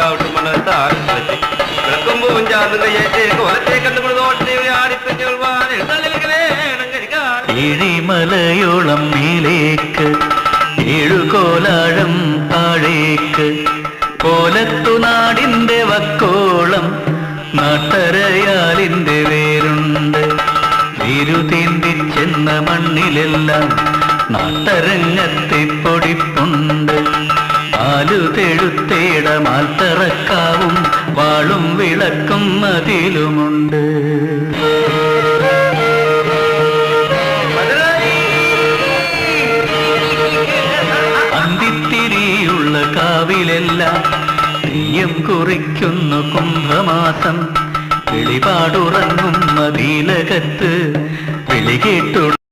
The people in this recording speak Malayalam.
ചവിട്ടു മണത്താലും വിളക്കും പൂഞ്ചാതിന്റെ ഏറ്റേ കോലത്തെ കണ്ടുകൊണ്ട് ഇഴിമലയോളം മേലേക്ക് താഴേക്ക്. കോലത്തുനാടിന്റെ വക്കോളം നാട്ടരയാലിന്റെ വേരുണ്ട്. തിരുതീന്തിച്ചെന്ന മണ്ണിലെല്ലാം നാട്ടരങ്ങത്തെ പൊടിപ്പ് ആലുതെഴുത്തേട മാൽത്തറക്കാവും വാളും വിളക്കും അതിലുമുണ്ട്. അന്തിത്തിരിയുള്ള കാവിലെല്ലാം തെയ്യം കുറിക്കുന്നു കുംഭമാസം. വെളിപാടുറങ്ങും മതിലകത്ത് വിളി കേട്ടു